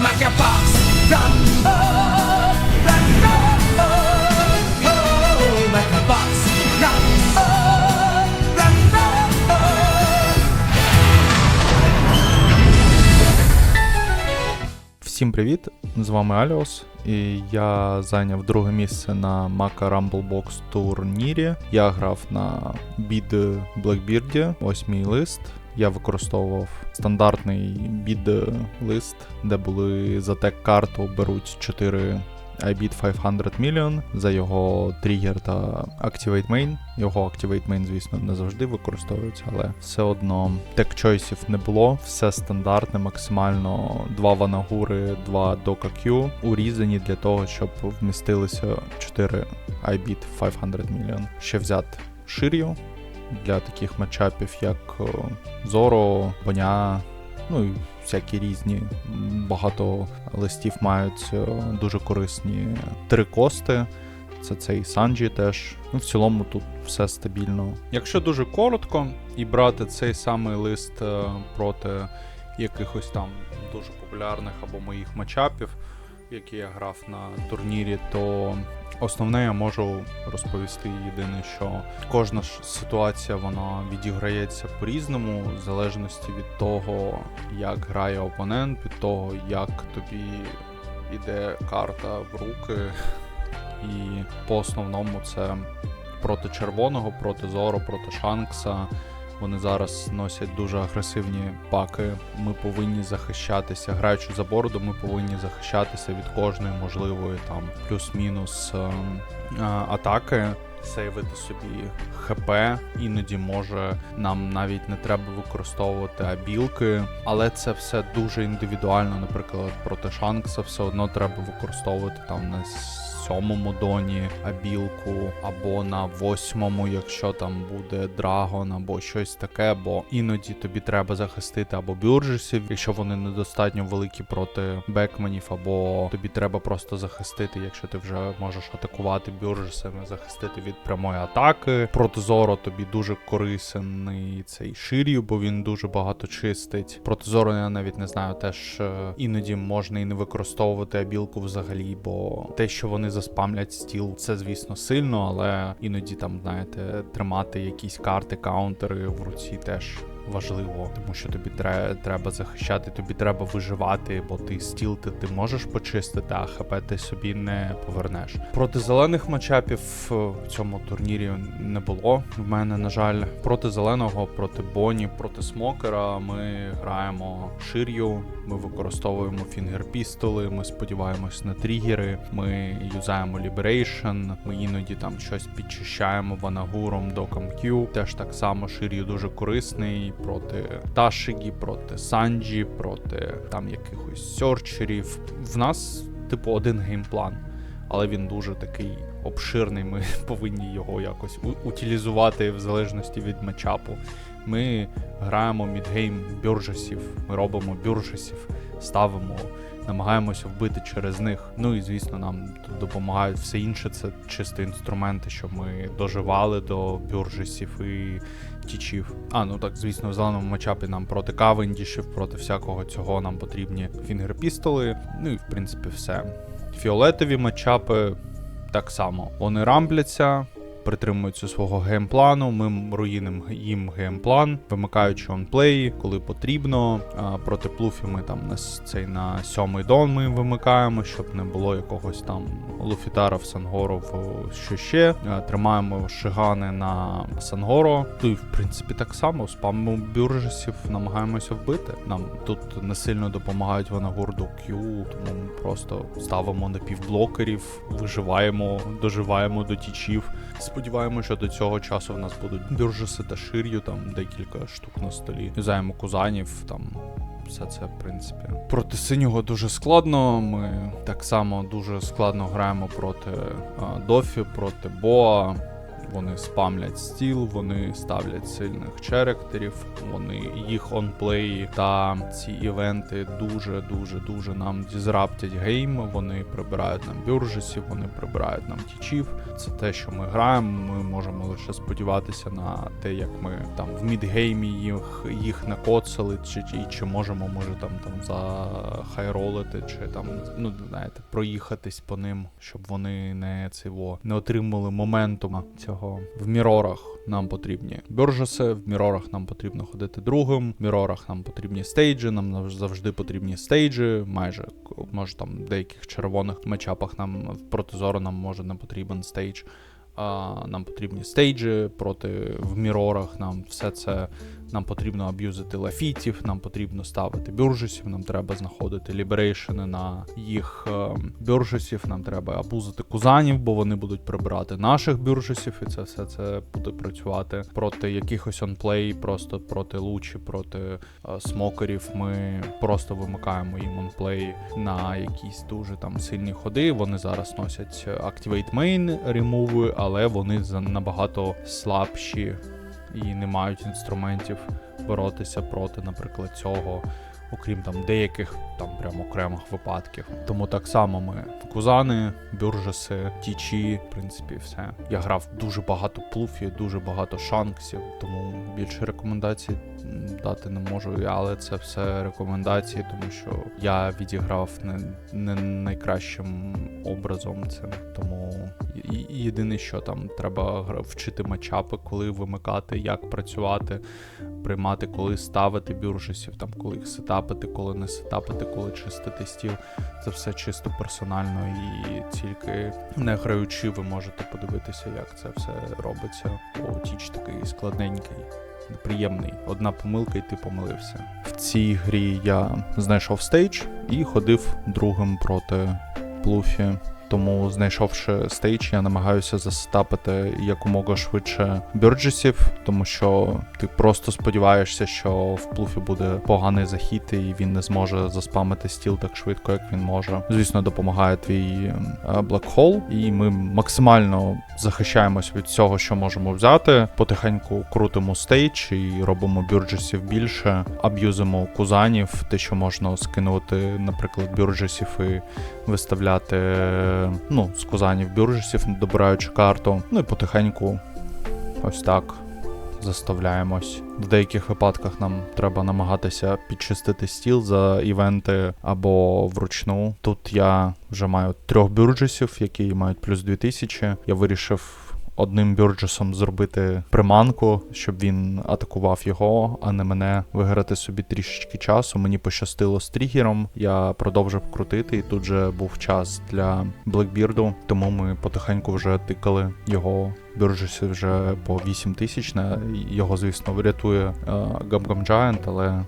make your. Oh. Всім привіт! З вами Аліос, і я зайняв друге місце на Мака Rumble Box турнірі. Я грав на бід Blackbeard, ось лист. Я використовував стандартний бід лист, де були за тег карту беруть 4 iBid 500 Million за його тригер та Activate Main. Його Activate Main, звісно, не завжди використовується, але все одно тек чойсів не було. Все стандартне, максимально два ванагури, два дока Q урізані для того, щоб вмістилися 4 iBid 500 Million. Ще взяти шир'ю для таких матчапів, як Зоро, Боня, ну і всякі різні. Багато листів мають е, дуже корисні три кости. Це цей Санджі теж. Ну, в цілому тут все стабільно. Якщо дуже коротко і брати цей самий лист е, проти якихось там дуже популярних або моїх матчапів, які я грав на турнірі, то основне я можу розповісти єдине, що кожна ж ситуація вона відіграється по-різному, в залежності від того, як грає опонент, від того, як тобі іде карта в руки. І по основному це проти червоного, проти Зоро, проти Шанкса. Вони зараз носять дуже агресивні паки. Ми повинні захищатися. Граючи за бороду, ми повинні захищатися від кожної можливої там плюс-мінус ем, а, атаки. Сейвити собі ХП, іноді може нам навіть не треба використовувати абілки, але це все дуже індивідуально. Наприклад, проти Шанкса все одно треба використовувати там на сьомому доні абілку, або на восьмому, якщо там буде драгон, або щось таке, бо іноді тобі треба захистити або бюржесів, якщо вони недостатньо великі проти бекменів, або тобі треба просто захистити, якщо ти вже можеш атакувати бюржесами, захистити від прямої атаки. Проти Зоро тобі дуже корисний цей шир'ю, бо він дуже багато чистить. Проти Зоро я навіть не знаю, теж е, іноді можна і не використовувати абілку взагалі, бо те, що вони заспамлять стіл, це звісно сильно, але іноді там, знаєте, тримати якісь карти, каунтери в руці теж. Важливо, тому що тобі тре- треба захищати, тобі треба виживати, бо ти стіл ти, ти можеш почистити, а хп ти собі не повернеш. Проти зелених матчапів е, в цьому турнірі не було. В мене, на жаль, проти зеленого, проти Боні, проти смокера ми граємо шир'ю, ми використовуємо фінгер-пістоли, ми сподіваємось на тригери, ми юзаємо Liberation, ми іноді там щось підчищаємо ванагуром до Q. Теж так само шир'ю дуже корисний проти Ташигі, проти Санджі, проти там якихось сьорчерів. В нас, типу, один геймплан, але він дуже такий обширний. Ми повинні його якось утилізувати в залежності від матчапу. Ми граємо мідгейм бюржесів, ми робимо бюржесів, ставимо, намагаємося вбити через них. Ну і звісно, нам допомагають все інше. Це чисто інструменти, що ми доживали до бюржесів і тічів. А, ну так, звісно, в зеленому матчапі нам проти кавендішів, проти всякого цього нам потрібні фінгер-пістоли. Ну і в принципі все. Фіолетові матчапи так само. Вони рамбляться, притримуються свого геймплану. Ми руїнимо їм геймплан, вимикаючи онплеї, коли потрібно. Проти плуфі ми там на цей на сьомий дон ми вимикаємо, щоб не було якогось там луфітара в Сангоро в що ще. Тримаємо шигани на Сангоро. Ну і в принципі так само спамимо бюржесів, намагаємося вбити. Нам тут не сильно допомагають ванагурду Q, тому ми просто ставимо напівблокерів, виживаємо, доживаємо до тічів. Сподіваємося, що до цього часу в нас будуть бюржеси та шир'ю, там декілька штук на столі. Юзаємо кузанів, там все це, в принципі. Проти синього дуже складно. Ми так само дуже складно граємо проти а, Дофі, проти Боа. Вони спамлять стіл, вони ставлять сильних черектерів, вони їх онплеї та ці івенти дуже дуже дуже нам дізраптять гейм. Вони прибирають нам бюржесів, вони прибирають нам тічів. Це те, що ми граємо. Ми можемо лише сподіватися на те, як ми там в мідгеймі їх, їх накоцали, чи, чи, чи можемо, може там там захайролити, чи там ну знаєте, проїхатись по ним, щоб вони не цього не отримали моментума цього в мірорах. Нам потрібні бюржеси, в мірорах нам потрібно ходити другим, в мірорах нам потрібні стейджі, нам завжди потрібні стейджі, майже може там в деяких червоних мечапах нам в протизору нам може не потрібен стейдж. А, нам потрібні стейджі проти в мірорах. Нам все це нам потрібно аб'юзити лафітів, нам потрібно ставити бюржесів, нам треба знаходити ліберейшени на їх е, бюржесів, нам треба абузити кузанів, бо вони будуть прибирати наших бюржесів, і це все це буде працювати проти якихось онплей, просто проти лучі, проти е, смокерів. Ми просто вимикаємо їм онплей на якісь дуже там сильні ходи. Вони зараз носять Activate Main ремови, але вони за- набагато слабші і не мають інструментів боротися проти, наприклад, цього, окрім там деяких там прям окремих випадків. Тому так само ми кузани, бюржеси, тічі, в принципі, все. Я грав дуже багато плуфів, дуже багато шанксів, тому більше рекомендацій дати не можу. Але це все рекомендації, тому що я відіграв не, не найкращим образом цим. Тому єдине, що там треба вчити матчапи, коли вимикати, як працювати, приймати, коли ставити бюржесів, там коли їх сетапити, коли не сетапити, коли чистити стіл. Це все чисто персонально і тільки не граючи, ви можете подивитися, як це все робиться. О, тіч такий складненький. Неприємний. Одна помилка, і ти помилився. В цій грі я знайшов стейдж і ходив другим проти плуфі. Тому, знайшовши стейдж, я намагаюся засетапити якомога швидше бюрджесів, тому що ти просто сподіваєшся, що в плуфі буде поганий захід, і він не зможе заспамити стіл так швидко, як він може. Звісно, допомагає твій блекхол, і ми максимально захищаємось від всього, що можемо взяти. Потихеньку крутимо стейдж і робимо бюрджесів більше, аб'юзимо кузанів, те, що можна скинути, наприклад, бюрджесів і виставляти ну, з кузанів бюржесів, добираючи карту. Ну і потихеньку ось так заставляємось. В деяких випадках нам треба намагатися підчистити стіл за івенти або вручну. Тут я вже маю трьох бюрджесів, які мають плюс 2000. Я вирішив. Одним бюрджесом зробити приманку, щоб він атакував його, а не мене виграти собі трішечки часу. Мені пощастило з тригером. Я продовжив крутити, і тут же був час для Блекбірду, тому ми потихеньку вже тикали його. Бюрджесі вже по 8 тисяч. Його, звісно, врятує Гамгам Giant, але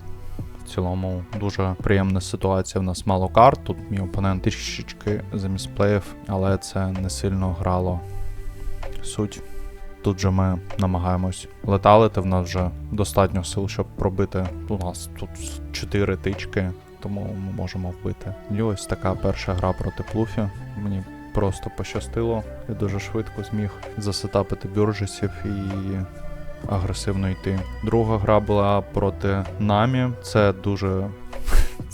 в цілому дуже приємна ситуація. В нас мало карт. Тут мій опонент трішечки замісплеїв, але це не сильно грало суть. Тут же ми намагаємось леталити, в нас вже достатньо сил, щоб пробити. У нас тут 4 тички, тому ми можемо вбити. І ось така перша гра проти плуфі. Мені просто пощастило. Я дуже швидко зміг засетапити бюржесів і агресивно йти. Друга гра була проти намі. Це дуже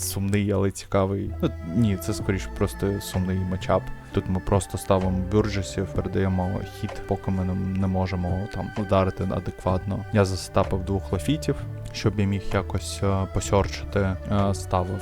сумний, але цікавий. Ну, ні, це скоріш просто сумний матчап. Тут ми просто ставимо бюрджесів, передаємо хід, поки ми не- можемо там ударити адекватно. Я застапив двох лафітів, щоб я міг якось е, посьорчити. Е, ставив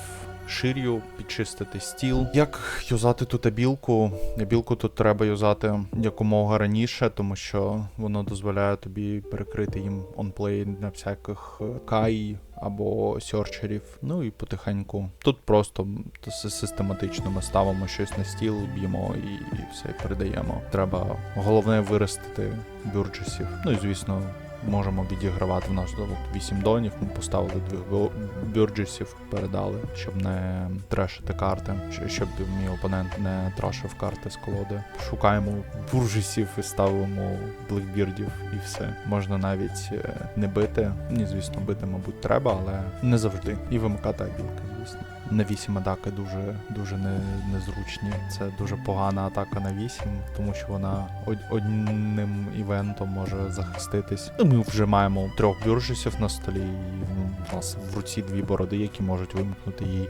ширю, підчистити стіл. Як юзати тут абілку? Абілку тут треба юзати якомога раніше, тому що воно дозволяє тобі перекрити їм онплей на всяких е, кай або сьорчерів. Ну і потихеньку. Тут просто систематично ми ставимо щось на стіл, б'ємо і, і все передаємо. Треба головне виростити бюрджесів. Ну і звісно. Можемо відігравати в нас от 8 донів. Ми поставили двох бю- бюрджесів, передали, щоб не трешити карти, щоб мій опонент не трашив карти з колоди. Шукаємо буржесів і ставимо блекбірдів, і все. Можна навіть е, не бити. Ні, звісно, бити, мабуть, треба, але не завжди. І вимикати абілки, звісно. На 8 атаки дуже, дуже не, незручні. Це дуже погана атака на 8, тому що вона од- одним івентом може захиститись. Ну, Ми вже маємо трьох бюржесів на столі, і ну, у нас в руці дві бороди, які можуть вимкнути їй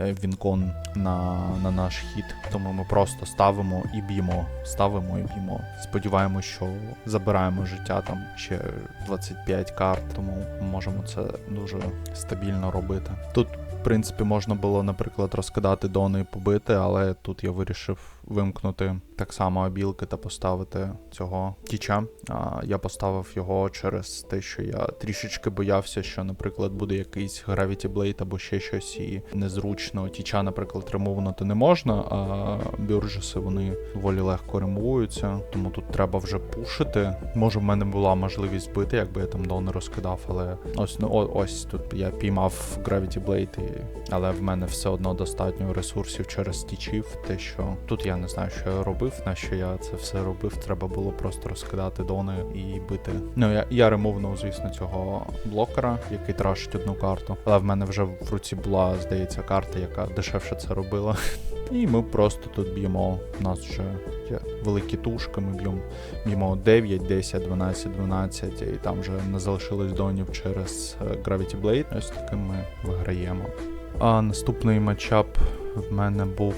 е, вінкон на, на наш хід. Тому ми просто ставимо і б'ємо. Ставимо і б'ємо. Сподіваємось, що забираємо життя там ще 25 карт, тому можемо це дуже стабільно робити. Тут, в принципі, можна було, наприклад, розкидати дони і побити, але тут я вирішив вимкнути так само обілки та поставити цього тіча. А я поставив його через те, що я трішечки боявся, що, наприклад, буде якийсь Gravity Blade або ще щось, і незручно тіча, наприклад, ремовнути не можна, а бюрджеси вони доволі легко ремовуються, тому тут треба вже пушити. Може, в мене була можливість бити, якби я там дони розкидав, але ось ну ось тут я піймав Gravity Blade, і... але в мене все одно достатньо ресурсів через тічів. Те, що тут я не знаю, що я робив, на що я це все робив. Треба було просто розкидати дони і бити. Ну я, я ремовнув, звісно, цього блокера, який трашить одну карту. Але в мене вже в руці була, здається, карта, яка дешевше це робила. І ми просто тут б'ємо. У нас вже є великі тушки, ми б'ємо б'ємо 9, 10, 12, 12, і там вже не залишилось донів через е, Gravity Blade. Ось таким ми виграємо. А наступний матчап в мене був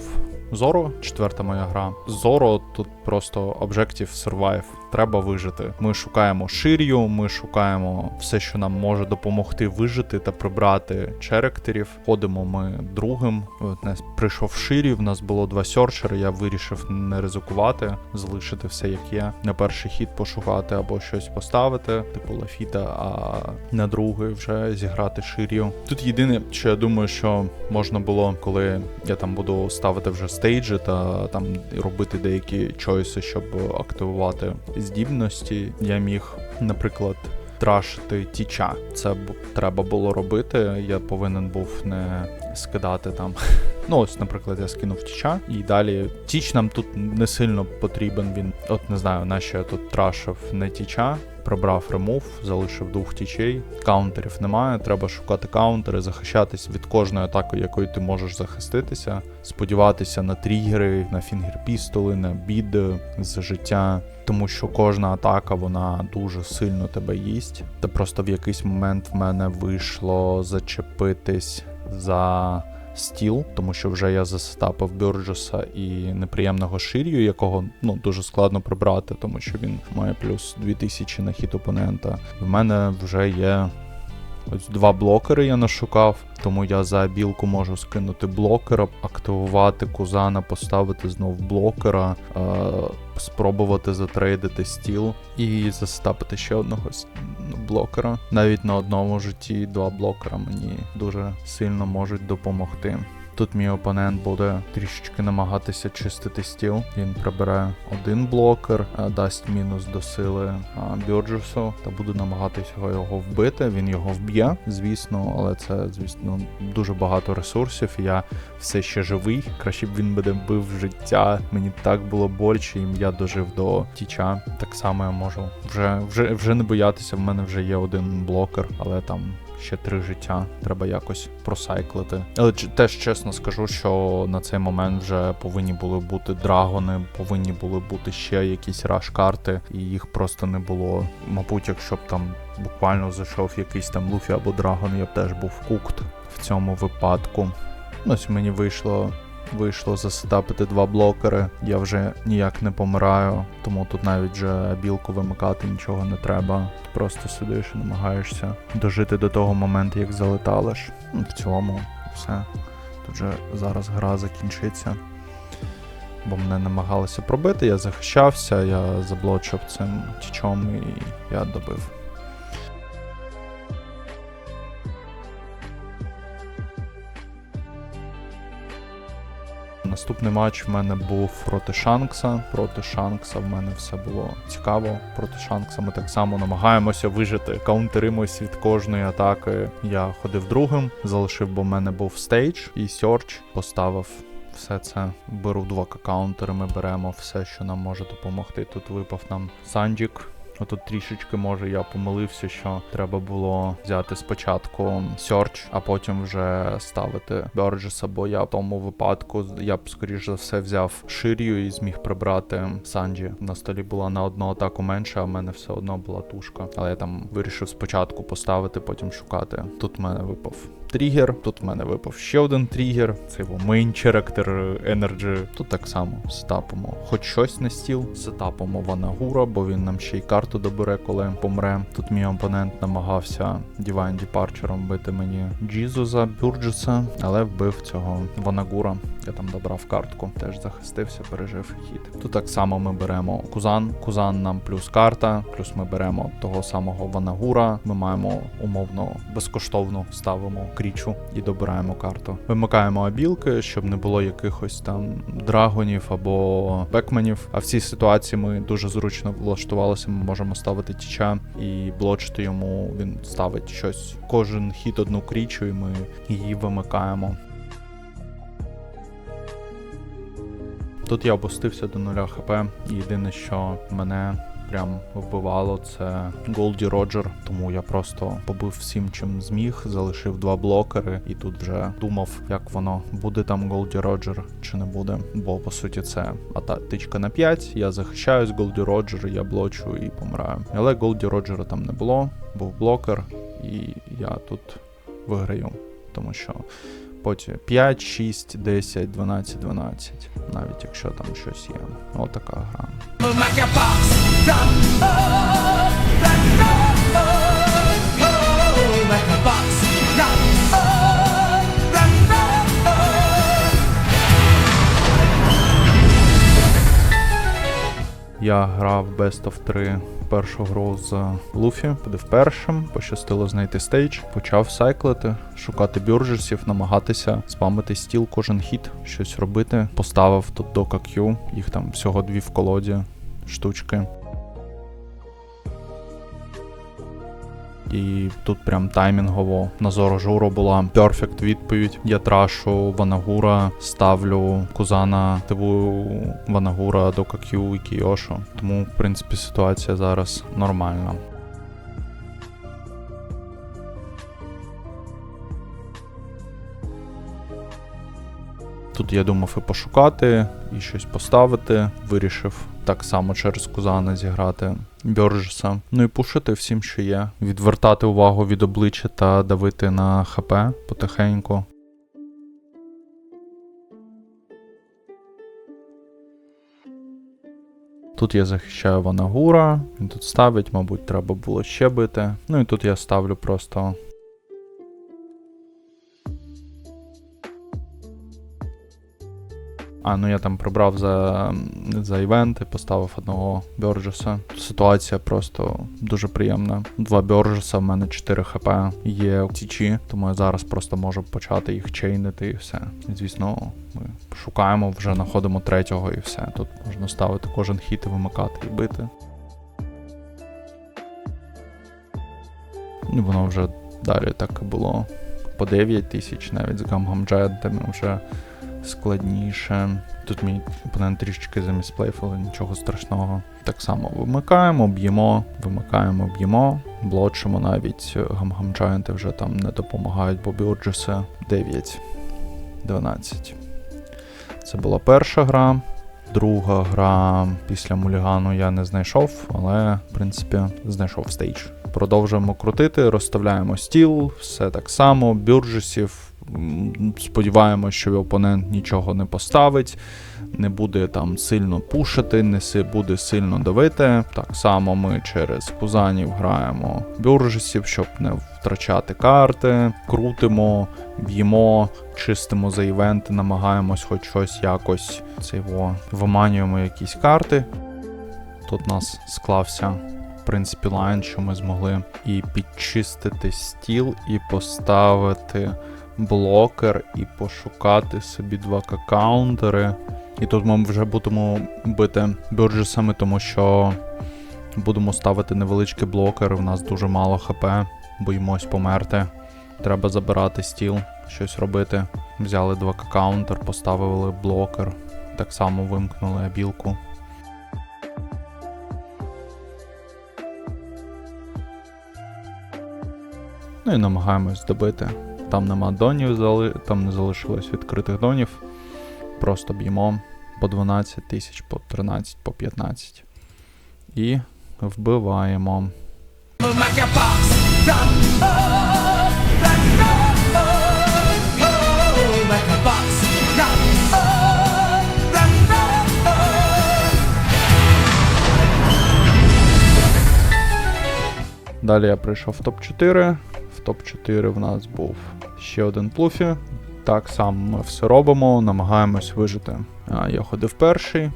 Зоро, четверта моя гра. Зоро тут просто Objective Survive. Треба вижити. Ми шукаємо шир'ю, ми шукаємо все, що нам може допомогти вижити та прибрати черектерів. Ходимо ми другим. От нас прийшов ширі, в нас було два сьорчери. Я вирішив не ризикувати, залишити все як є. На перший хід пошукати або щось поставити, типу лафіта, а на другий вже зіграти шир'ю. Тут єдине, що я думаю, що можна було, коли я там буду ставити вже стейджі та там робити деякі чойси, щоб активувати здібності. Я міг, наприклад. Трашити тіча. Це б треба було робити. Я повинен був не скидати там. Ну, ось, наприклад, я скинув тіча, і далі тіч нам тут не сильно потрібен. Він, от не знаю, на що я тут трашив не тіча. Пробрав ремув, залишив двох тічей. Каунтерів немає. Треба шукати каунтери, захищатись від кожної атаки, якою ти можеш захиститися, сподіватися на тригери, на фінгер-пістоли, на бід з життя. Тому що кожна атака вона дуже сильно тебе їсть. Та просто в якийсь момент в мене вийшло зачепитись за стіл, тому що вже я засетапив Бюрджеса і неприємного шир'ю, якого ну дуже складно прибрати, тому що він має плюс 2000 на хід опонента. В мене вже є. Ось два блокери я нашукав, тому я за білку можу скинути блокера, активувати кузана, поставити знов блокера, е- спробувати затрейдити стіл і застапити ще одного блокера. Навіть на одному житті два блокера мені дуже сильно можуть допомогти. Тут мій опонент буде трішечки намагатися чистити стіл. Він прибере один блокер, дасть мінус до сили а, Бюрджесу, та буду намагатися його вбити. Він його вб'є, звісно, але це, звісно, дуже багато ресурсів. Я все ще живий. Краще б він мене вбив життя. Мені так було боляче, і я дожив до тіча. Так само я можу вже, вже, вже не боятися. В мене вже є один блокер, але там ще три життя. Треба якось просайклити. Але теж чесно скажу, що на цей момент вже повинні були бути драгони, повинні були бути ще якісь раш-карти, і їх просто не було. Мабуть, якщо б там буквально зайшов якийсь там Луфі або Драгон, я б теж був кукт в цьому випадку. Ось мені вийшло. Вийшло засетапити два блокери, я вже ніяк не помираю, тому тут навіть вже білку вимикати нічого не треба. Ти просто сидиш і намагаєшся дожити до того моменту, як залеталиш. Ну, В цілому все. Тут вже зараз гра закінчиться. Бо мене намагалися пробити, я захищався, я заблочив цим тічом і я добив. Наступний матч в мене був проти Шанкса. Проти Шанкса в мене все було цікаво. Проти Шанкса ми так само намагаємося вижити. Каунтеримось від кожної атаки. Я ходив другим, залишив, бо в мене був стейдж і сьорч. Поставив все це. Беру два каунтери, ми беремо все, що нам може допомогти. Тут випав нам Санджік. Отут трішечки може я помилився, що треба було взяти спочатку Search, а потім вже ставити Burgess, бо я в тому випадку я б скоріш за все взяв Ширію і зміг прибрати Санджі. На столі була на одну атаку менше, а в мене все одно була тушка. Але я там вирішив спочатку поставити, потім шукати. Тут в мене випав тригер, тут в мене випав ще один тригер. Це його мейн черактер Energy. Тут так само сетапимо хоч щось на стіл. Сетапимо Ванагура, бо він нам ще й карту добере, коли помре. Тут мій опонент намагався Divine Departure бити мені Джізуса, Бюрджеса, але вбив цього Ванагура. Я там добрав картку, теж захистився, пережив хід. Тут так само ми беремо Кузан. Кузан нам плюс карта, плюс ми беремо того самого Ванагура. Ми маємо умовно безкоштовно ставимо крічу і добираємо карту. Вимикаємо абілки, щоб не було якихось там драгонів або бекменів. А в цій ситуації ми дуже зручно влаштувалися. Ми можемо ставити тіча і блочити йому. Він ставить щось. Кожен хід одну крічу, і ми її вимикаємо. Тут я опустився до нуля хп. І єдине, що мене прям вбивало, це Голді Роджер. Тому я просто побив всім, чим зміг, залишив два блокери, і тут вже думав, як воно буде там Голді Роджер чи не буде. Бо по суті це ата тичка на 5. Я захищаюсь, Голді Роджер, я блочу і помираю. Але Голді Роджера там не було, був блокер, і я тут виграю, тому що. Потім 5, 6, 10, 12, 12, навіть якщо там щось є. Отака гра. Oh, oh, oh, oh, oh, oh, oh. Я грав Best of 3 першу гру з Луфі, подив першим, пощастило знайти стейдж, почав сайклити, шукати бюрджерсів, намагатися спамити стіл кожен хід, щось робити. Поставив тут до Q, їх там всього дві в колоді штучки. І тут прям таймінгово на Зоро Журу була перфект відповідь. Я трашу Ванагура, ставлю Кузана, тиву Ванагура до Кью і Кіошу. Тому, в принципі, ситуація зараз нормальна. Тут я думав і пошукати, і щось поставити. Вирішив так само через Кузана зіграти Бьорджеса. Ну і пушити всім, що є. Відвертати увагу від обличчя та давити на ХП потихеньку. Тут я захищаю Ванагура, він тут ставить, мабуть, треба було ще бити. Ну і тут я ставлю просто А, ну я там прибрав за, за івенти, поставив одного Бьорджеса. Ситуація просто дуже приємна. Два Бьорджеса, в мене 4 хп є в тічі, тому я зараз просто можу почати їх чейнити і все. Звісно, ми шукаємо, вже знаходимо третього і все. Тут можна ставити кожен хід і вимикати і бити. І воно вже далі так і було. По 9 тисяч, навіть з гамгамджетами вже складніше. Тут мій опонент трішечки замісплейф, але нічого страшного. Так само вимикаємо, б'ємо, вимикаємо, б'ємо, блочимо навіть гамгамджаєнти вже там не допомагають, бо бюрджеси 9, 12. Це була перша гра. Друга гра після мулігану я не знайшов, але в принципі знайшов стейдж. Продовжуємо крутити, розставляємо стіл, все так само, бюрджесів. М, Сподіваємось, що опонент нічого не поставить, не буде там сильно пушити, не буде сильно давити. Так само ми через кузанів граємо бюржесів, щоб не втрачати карти, крутимо, б'ємо, чистимо за івенти, намагаємось хоч щось якось цього виманюємо якісь карти. Тут нас склався в принципі лайн, що ми змогли і підчистити стіл, і поставити блокер і пошукати собі два какаунтери. І тут ми вже будемо бити бюджесами, тому що будемо ставити невеличкий блокер. У нас дуже мало хп, боїмось померти. Треба забирати стіл, щось робити. Взяли два какаунтер, поставили блокер. Так само вимкнули абілку. Ну і намагаємось добити. Там нема донів, там не залишилось відкритих донів. Просто б'ємо по 12 тисяч, по 13, по 15. І вбиваємо. Далі я прийшов в топ-4. В топ-4 в нас був ще один плуфі. Так само ми все робимо, намагаємось вижити. Я ходив перший,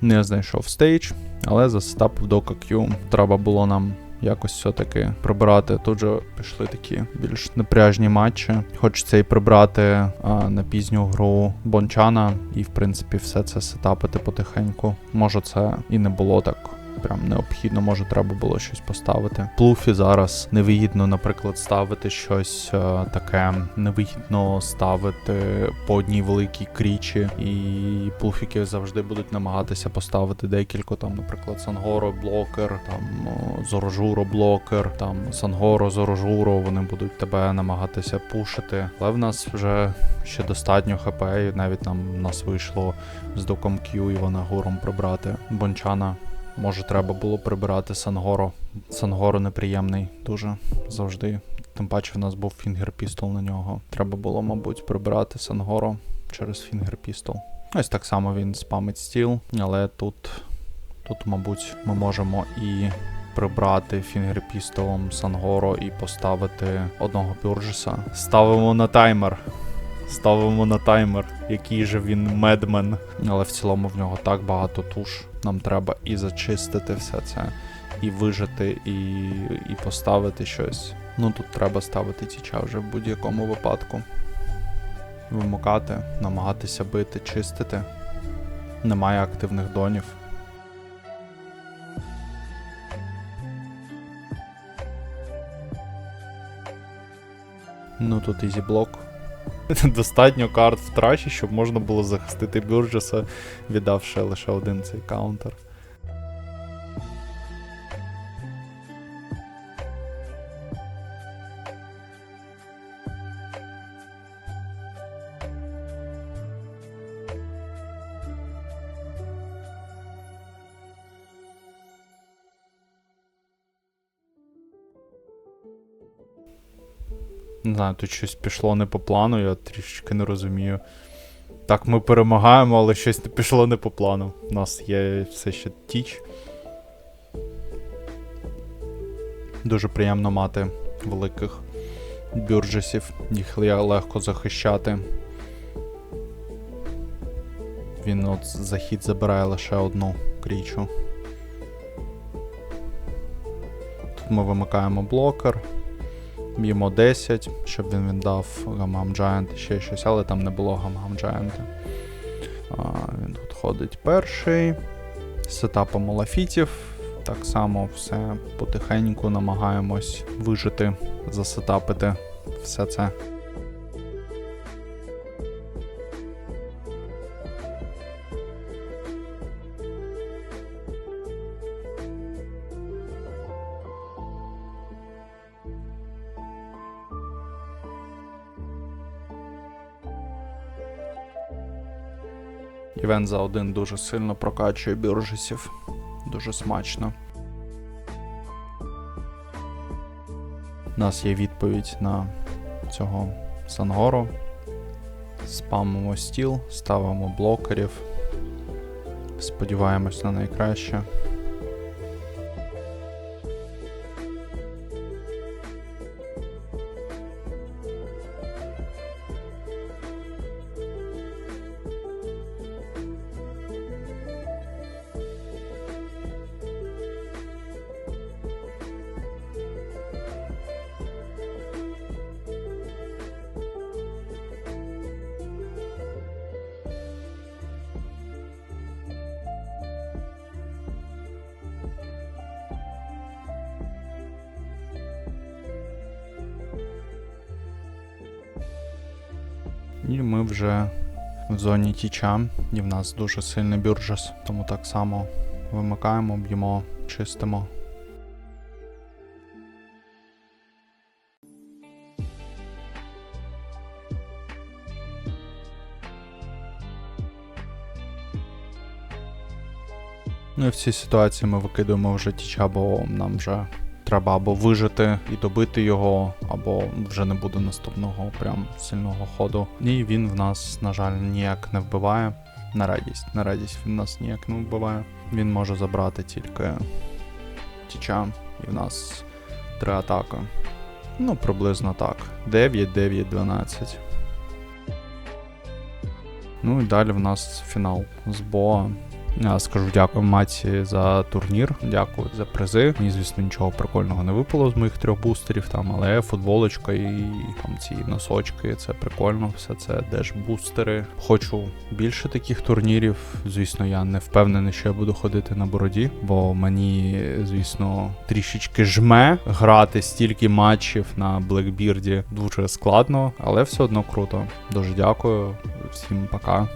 не знайшов стейдж, але засетапив до Q. Треба було нам якось все-таки прибрати. Тут же пішли такі більш напряжні матчі. Хочеться і прибрати а, на пізню гру Бончана, і в принципі все це сетапити потихеньку. Може, це і не було так прям необхідно, може треба було щось поставити. Плуфі зараз невигідно, наприклад, ставити щось е, таке, невигідно ставити по одній великій крічі, і плуфіки завжди будуть намагатися поставити декілька, там, наприклад, Сангоро блокер, там Зорожуро блокер, там Сангоро, Зорожуро, вони будуть тебе намагатися пушити. Але в нас вже ще достатньо хп, і навіть нам нас вийшло з доком Q і Ванагуром прибрати Бончана. Може, треба було прибирати Сангоро. Сангоро неприємний дуже завжди. Тим паче в нас був фінгер пістол на нього. Треба було, мабуть, прибирати Сангоро через фінгер пістол. Ось так само він спамить стіл, але тут, тут, мабуть, ми можемо і прибрати фінгер пістолом Сангоро і поставити одного Бюрджеса. Ставимо на таймер. Ставимо на таймер, який же він медмен. Але в цілому в нього так багато туш. Нам треба і зачистити все це, і вижити, і, і поставити щось. Ну тут треба ставити тіча вже в будь-якому випадку. Вимикати, намагатися бити, чистити. Немає активних донів. Ну тут ізі блок. Достатньо карт в траші, щоб можна було захистити Бюрджеса, віддавши лише один цей каунтер. Не знаю, тут щось пішло не по плану, я трішечки не розумію. Так, ми перемагаємо, але щось не пішло не по плану. У нас є все ще тіч. Дуже приємно мати великих бюрджесів, їх легко захищати. Він от захід забирає лише одну крічу. Тут ми вимикаємо блокер. Б'ємо 10, щоб він віддав Гамам Giant ще щось, але там не було Гамам Giant. А, він тут ходить перший. Сетапом лафітів. Так само все потихеньку намагаємось вижити, засетапити все це. Івент за один дуже сильно прокачує бюржесів. Дуже смачно. У нас є відповідь на цього Сангору. Спамимо стіл, ставимо блокерів. Сподіваємось на найкраще. І ми вже в зоні тіча, і в нас дуже сильний бюржес, тому так само вимикаємо, б'ємо, чистимо. Ну і в цій ситуації ми викидуємо вже тіча, бо нам вже треба або вижити і добити його, або вже не буде наступного прям сильного ходу. І він в нас, на жаль, ніяк не вбиває. На радість. На радість він нас ніяк не вбиває. Він може забрати тільки тіча, і в нас три атаки. Ну, приблизно так. 9, 9, 12. Ну і далі в нас фінал з Боа. Скажу дякую Маці за турнір, дякую за призи. Мені, звісно, нічого прикольного не випало з моїх трьох бустерів, там, але футболочка і там ці носочки, це прикольно, все це теж бустери. Хочу більше таких турнірів. Звісно, я не впевнений, що я буду ходити на бороді, бо мені, звісно, трішечки жме грати стільки матчів на Блекбірді дуже складно, але все одно круто. Дуже дякую. Всім пока.